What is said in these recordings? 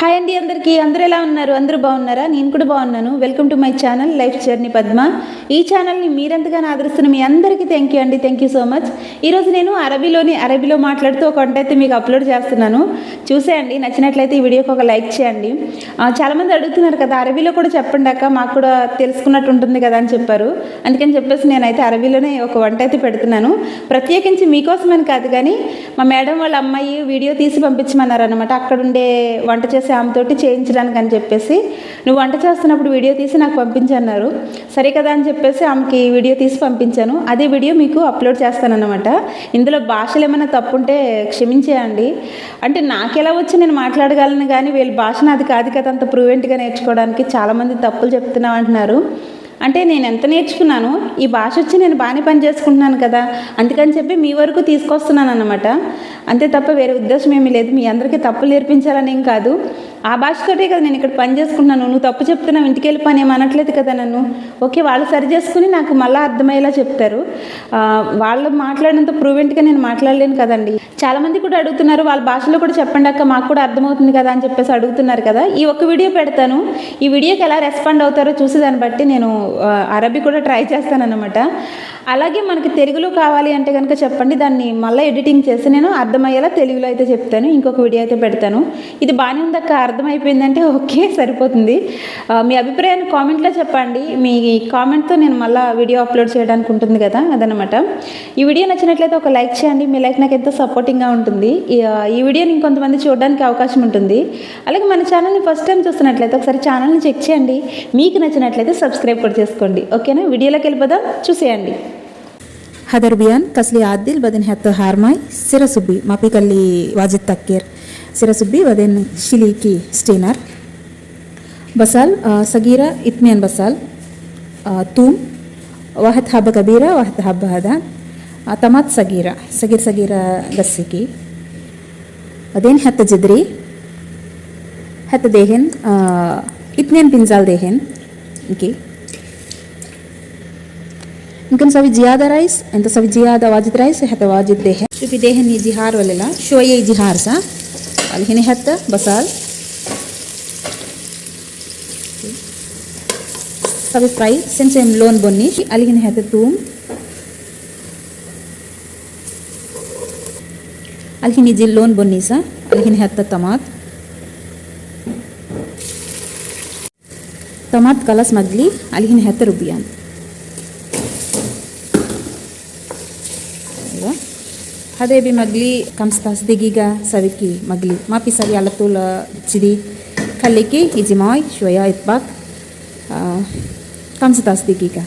Hi అండి అందరికీ. అందరూ ఎలా ఉన్నారు? అందరూ బాగున్నారా? నేను కూడా బాగున్నాను. Welcome to my channel life journey Padma ఈ ఛానల్ని మీరెంతగానో ఆదరిస్తున్న మీ అందరికీ థ్యాంక్ యూ అండి. థ్యాంక్ యూ సో మచ్ ఈరోజు నేను అరబీలోని అరబీలో మాట్లాడుతూ ఒక వంట అయితే మీకు అప్లోడ్ చేస్తున్నాను. చూసేయండి. నచ్చినట్లయితే ఈ వీడియోకి ఒక లైక్ చేయండి. చాలామంది అడుగుతున్నారు కదా అరబీలో కూడా చెప్పండి అక్క. మాకు కూడా తెలుసుకున్నట్టు ఉంటుంది కదా అని చెప్పారు. అందుకని చెప్పేసి నేనైతే అరబీలోనే ఒక వంట అయితే పెడుతున్నాను. ప్రత్యేకించి మీకోసమని కాదు కానీ మా మేడం వాళ్ళ అమ్మాయి వీడియో తీసి పంపించమన్నారు అనమాట అక్కడుండే వంట చేసే ఆమెతోటి చేయించడానికి అని చెప్పేసి నువ్వు వంట చేస్తున్నప్పుడు వీడియో తీసి నాకు పంపించన్నారు సరే కదా అని చెప్పేసి ఆమెకి వీడియో తీసి పంపించాను. అదే వీడియో మీకు అప్లోడ్ చేస్తానన్నమాట. ఇందులో భాషలు ఏమైనా తప్పు ఉంటే క్షమించేయండి. అంటే నాకు ఎలా వచ్చి నేను మాట్లాడగలను కానీ వీళ్ళ భాష నాది కాదు కదా అంత ప్రూవెంట్గా నేర్చుకోవడానికి చాలామంది తప్పులు చెప్తున్నాం అంటున్నారు అంటే నేను ఎంత నేర్చుకున్నాను ఈ భాష వచ్చి నేను బాగానే పని చేసుకుంటున్నాను కదా. అందుకని చెప్పి మీ వరకు తీసుకొస్తున్నాను అనమాట అంతే తప్ప వేరే ఉద్దేశం ఏమీ లేదు. మీ అందరికీ తప్పులు నేర్పించాలని ఏం కాదు. ఆ భాషతోటే కదా నేను ఇక్కడ పని చేసుకుంటున్నాను. నువ్వు తప్పు చెప్తున్నావు ఇంటికి వెళ్ళి పని ఏమనట్లేదు కదా నన్ను. ఓకే వాళ్ళు సరి చేసుకుని నాకు మళ్ళీ అర్థమయ్యేలా చెప్తారు. వాళ్ళు మాట్లాడినంత ప్రూవెంట్గా నేను మాట్లాడలేను కదండి. చాలామంది కూడా అడుగుతున్నారు వాళ్ళ భాషలో కూడా చెప్పండి అక్క మాకు కూడా అర్థమవుతుంది కదా అని చెప్పేసి అడుగుతున్నారు కదా. ఈ ఒక్క వీడియో పెడతాను. ఈ వీడియోకి ఎలా రెస్పాండ్ అవుతారో చూసి దాన్ని బట్టి నేను అరబీ కూడా ట్రై చేస్తానన్నమాట. అలాగే మనకి తెలుగులో కావాలి అంటే కనుక చెప్పండి దాన్ని మళ్ళీ ఎడిటింగ్ చేసి నేను అర్థమయ్యేలా తెలుగులో అయితే చెప్తాను. ఇంకొక వీడియో అయితే పెడతాను. ఇది బాగానే ఉందక్క అర్థమైపోయిందంటే ఓకే సరిపోతుంది. మీ అభిప్రాయాన్ని కామెంట్లో చెప్పండి. మీ కామెంట్తో నేను మళ్ళీ వీడియో అప్లోడ్ చేయడానికి ఉంటుంది కదా అదనమాట ఈ వీడియో నచ్చినట్లయితే ఒక లైక్ చేయండి. మీ లైక్ నాకు ఎంతో ఎగ్జైటింగ్గా ఉంటుంది. ఈ వీడియోని ఇంకొంతమంది చూడడానికి అవకాశం ఉంటుంది. అలాగే మన ఛానల్ని ఫస్ట్ టైం చూస్తున్నట్లయితే ఒకసారి ఛానల్ని చెక్ చేయండి. మీకు నచ్చినట్లయితే సబ్స్క్రైబ్ కూడా చేసుకోండి. ఓకేనా వీడియోలోకి వెళ్ళిపోదాం. చూసేయండి. హదర్ బియాన్ కస్లీ ఆదిల్ బదిన్ హెత్ హార్మాయ్ సిరసుబ్బి మపికల్లి వాజిద్ తక్కీర్ సిరసుబ్బి వదిన్ షిలీకి స్టీనర్ బసాల్ సగీరా ఇత్మియన్ బసాల్ తూమ్ వాహత్ హబ్బ కబీరా వాహత్ హబ్బ హదాన్ तमात सगीर सगीर सगीर गस्सी अदेन हद्री हत देहन इतने पिंजाल देहन की इंकन सभी जियाद राइस इंत सभी जियाद वाजिद राइस हत वाजिद देह चूपि देहन ये जिहार वाले ला शोये जिहार सा वाले हिने हत बसाल सभी फ्राई सेम सेम लोन बोनी अलग हिने हत तूम अलखिन जिल लोन बनी सा अलखिन हेत तमात। तमात कलस मजली अलखिन हेत रुपया हदे भी मगली कम स्पास देगीगा सभी की मगली। मापी सभी अलतुल चिदी खले की इजिमाय शोया इतबाक कम स्पास का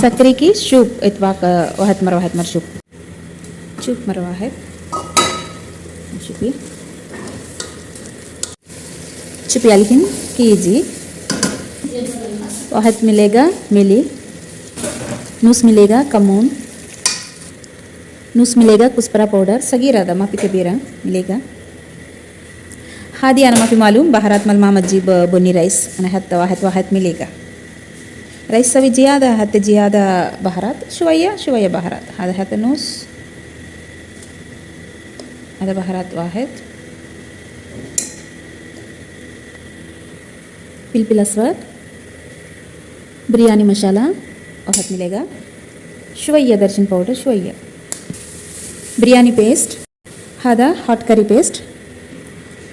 सत्री की शुभ इतबाक वहत मर वहत मर शुभ। चुप मरवा है। छुपिया लेकिन कीजिए। वहत मिलेगा, मिली। नूस मिलेगा कमून नूस मिलेगा, कुस्परा पाउडर। सगी दा माफ़ी कबीरा, मिलेगा। हादी आना माफ़ी मालूम। बहारात मलमा जी बोनी राइस। अनहत वाहत वाहत मिलेगा। राइस सभी जियादा हत जियादा बहारात। शुवैया शुवैया बहारात। हाद हत नूस। هذا حتى نص هذا بهارات واحد فلفل أسود برياني مشالة واحد مليجا شوية درجن باودر شوية biryani paste هذا hot curry paste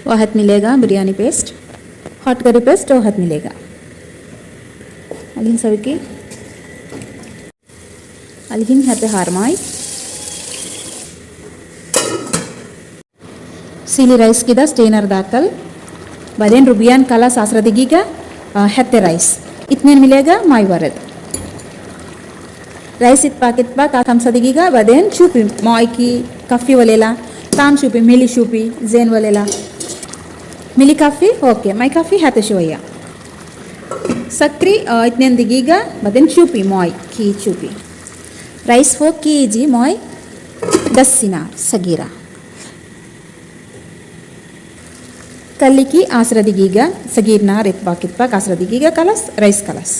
वाहद मिलेगा biryani paste hot curry paste वाहद मिलेगा अलिहिन सविकी अलिहिन हते हारमाई सीली राइस की स्टेनर दाखल बदेन रुबियान कला सासर दिगीगा हते राइस इतने मिलेगा माय वरद राइस इत पाक इत पाक आम बदेन चूपी मॉय की कफी वलेला काम चूपी मिली चूपी जेन वलेला मिली काफ़ी ओके माय काफ़ी हते शिवैया सक्री इतने दिगीगा बदेन चूपी मॉय की चूपी राइस फोर की जी मॉय दस सगीरा ಕಲ್ಲಿಕ್ಕಿ ಆಸ್ರದಿಗೀಗ ಸಗೀರ್ನ ರೆತ್ಪಾ ಕಿತ್ಪಾ ಕಾಸ್ರದಿಗೀಗ ಕಲಸ್ ರೈಸ್ ಕಲಸ್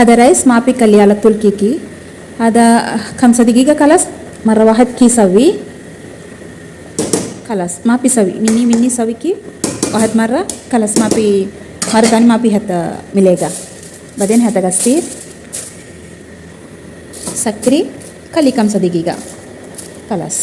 ಅದ ರೈಸ್ ಮಾಪಿ ಕಲ್ಯಾಲ ತುಲ್ಕಿಕಿ ಅದ ಕಂಸದಿಗೀಗ ಕಲಸ್ ಮರವಾಹತ್ ಕಿ ಸವಿ ಕಲಸ್ ಮಾಪಿ ಸವಿ ಮಿನ್ನಿ ಮಿನ್ನಿ ಸವಿಕಿ ವಾಹತ್ ಮರ ಕಲಸ್ ಮಾಪಿ ಮರದಾನಿ ಮಾಪಿ ಹತ್ತ ಮಿಲೇಗ ಬದೇನ್ ಹತಗಸ್ತಿ ಸಕ್ರಿ ಕಲಿ ಕಂಸದಿಗೀಗ ಕಲಸ್